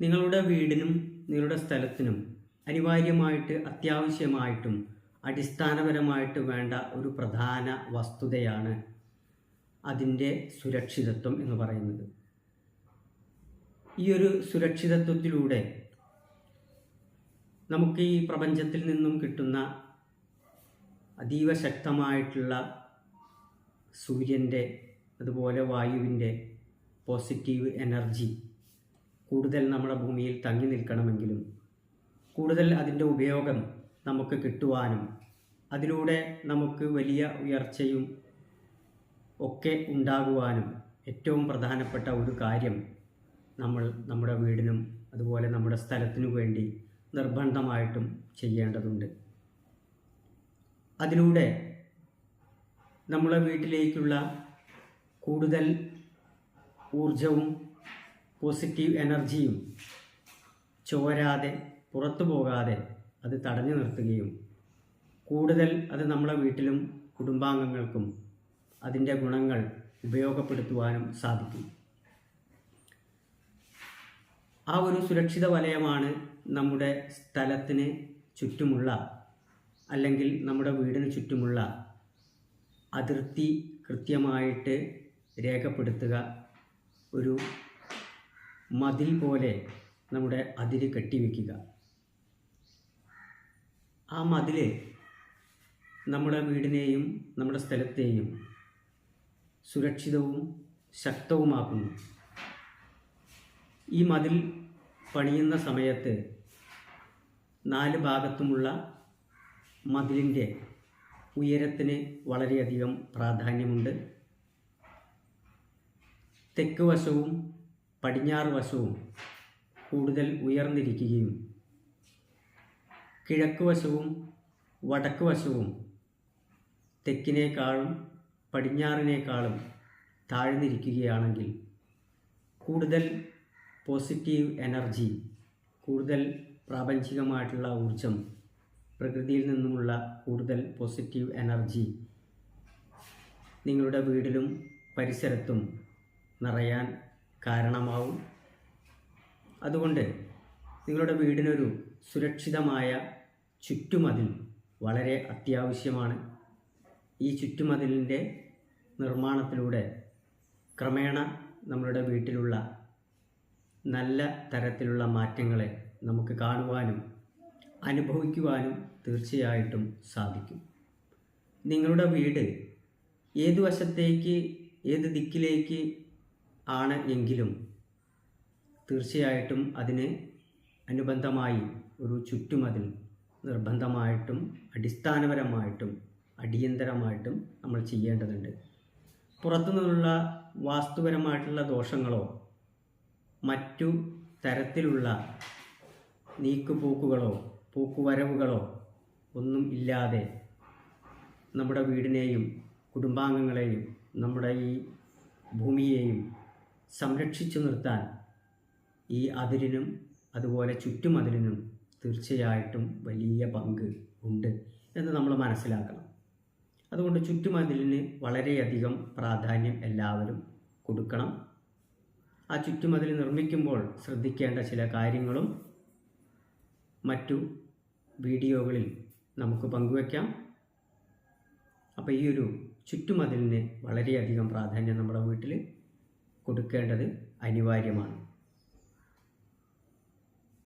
നിങ്ങളുടെ വീടിനും നിങ്ങളുടെ സ്ഥലത്തിനും അനിവാര്യമായിട്ട് അത്യാവശ്യമായിട്ടും അടിസ്ഥാനപരമായിട്ട് വേണ്ട ഒരു പ്രധാന വസ്തുതയാണ് അതിന്റെ സുരക്ഷിതത്വം എന്ന് പറയുന്നത്. ഈ ഒരു സുരക്ഷിതത്വത്തിലൂടെ നമുക്ക് ഈ പ്രപഞ്ചത്തിൽ നിന്നും കിട്ടുന്ന അതീവ ശക്തമായിട്ടുള്ള സൂര്യന്റെ അതുപോലെ വായുവിന്റെ പോസിറ്റീവ് എനർജി കൂടുതൽ നമ്മുടെ ഭൂമിയിൽ തങ്ങി നിൽക്കണമെങ്കിലും കൂടുതൽ അതിന്റെ ഉപയോഗം നമുക്ക് കിട്ടുവാനും അതിലൂടെ നമുക്ക് വലിയ ഉയർച്ചയും ഒക്കെ ഉണ്ടാകുവാനും ഏറ്റവും പ്രധാനപ്പെട്ട ഒരു കാര്യം നമ്മൾ നമ്മുടെ വീടിനും അതുപോലെ നമ്മുടെ സ്ഥലത്തിനു വേണ്ടി നിർബന്ധമായിട്ടും ചെയ്യേണ്ടതുണ്ട്. അതിലൂടെ നമ്മളെ വീട്ടിലേക്കുള്ള കൂടുതൽ ഊർജവും പോസിറ്റീവ് എനർജിയും ചോരാതെ പുറത്തു പോകാതെ അത് തടഞ്ഞു നിർത്തുകയും കൂടുതൽ അത് നമ്മളെ വീട്ടിലും കുടുംബാംഗങ്ങൾക്കും അതിന്റെ ഗുണങ്ങൾ ഉപയോഗപ്പെടുത്തുവാനും സാധിക്കും. ആ ഒരു സുരക്ഷിത വലയമാണ് നമ്മുടെ സ്ഥലത്തിന് ചുറ്റുമുള്ള അല്ലെങ്കിൽ നമ്മുടെ വീടിന് ചുറ്റുമുള്ള അതിർത്തി കൃത്യമായിട്ട് രേഖപ്പെടുത്തുക ഒരു മതിൽ പോലെ നമ്മുടെ അതിര് കെട്ടിവെക്കുക ആ മതിൽ നമ്മുടെ വീടിനെയും നമ്മുടെ സ്ഥലത്തെയും സുരക്ഷിതവും ശക്തവുമാക്കുന്നു. ഈ മതിൽ പണിയുന്ന സമയത്ത് നാല് ഭാഗത്തുമുള്ള മതിലിന്റെ ഉയരത്തിന് വളരെയധികം പ്രാധാന്യമുണ്ട്. തെക്ക് വശവും പടിഞ്ഞാറ് വശവും കൂടുതൽ ഉയർന്നിരിക്കുകയും കിഴക്ക് വശവും വടക്ക് വശവും തെക്കിനേക്കാളും പടിഞ്ഞാറിനേക്കാളും താഴ്ന്നിരിക്കുകയാണെങ്കിൽ കൂടുതൽ പോസിറ്റീവ് എനർജി കൂടുതൽ പ്രാപഞ്ചികമായിട്ടുള്ള ഊർജം പ്രകൃതിയിൽ നിന്നുമുള്ള കൂടുതൽ പോസിറ്റീവ് എനർജി നിങ്ങളുടെ വീടിലും പരിസരത്തും നിറയാൻ കാരണമാവും. അതുകൊണ്ട് നിങ്ങളുടെ വീടിനൊരു സുരക്ഷിതമായ ചുറ്റുമതിൽ വളരെ അത്യാവശ്യമാണ്. ഈ ചുറ്റുമതിലിന്റെ നിർമ്മാണത്തിലൂടെ ക്രമേണ നമ്മളുടെ വീട്ടിലുള്ള നല്ല തരത്തിലുള്ള മാറ്റങ്ങളെ നമുക്ക് കാണുവാനും അനുഭവിക്കുവാനും തീർച്ചയായിട്ടും സാധിക്കും. നിങ്ങളുടെ വീട് ഏതു വശത്തേക്ക് ഏത് ദിക്കിലേക്ക് ആണ് എങ്കിലും തീർച്ചയായിട്ടും അതിന് അനുബന്ധമായി ഒരു ചുറ്റുമതിൽ നിർബന്ധമായിട്ടും അടിസ്ഥാനപരമായിട്ടും അടിയന്തരമായിട്ടും നമ്മൾ ചെയ്യേണ്ടതുണ്ട്. പുറത്തു നിന്നുള്ള വാസ്തുപരമായിട്ടുള്ള ദോഷങ്ങളോ മറ്റു തരത്തിലുള്ള നീക്കുപോക്കുകളോ പൂക്കുവരവുകളോ ഒന്നും ഇല്ലാതെ നമ്മുടെ വീടിനെയും കുടുംബാംഗങ്ങളെയും നമ്മുടെ ഈ ഭൂമിയെയും സംരക്ഷിച്ചു നിർത്താൻ ഈ അതിരിനും അതുപോലെ ചുറ്റുമതിലിനും തീർച്ചയായിട്ടും വലിയ പങ്ക് ഉണ്ട് എന്ന് നമ്മൾ മനസ്സിലാക്കണം. അതുകൊണ്ട് ചുറ്റുമതിലിന് വളരെയധികം പ്രാധാന്യം എല്ലാവരും കൊടുക്കണം. ആ ചുറ്റുമതിൽ നിർമ്മിക്കുമ്പോൾ ശ്രദ്ധിക്കേണ്ട ചില കാര്യങ്ങളും മറ്റു വീഡിയോകളിൽ നമുക്ക് പങ്കുവയ്ക്കാം അപ്പോൾ ഈ ഒരു ചുറ്റുമതിലിന് വളരെയധികം പ്രാധാന്യം നമ്മുടെ വീട്ടിൽ കൊടുക്കേണ്ടത് അനിവാര്യമാണ്.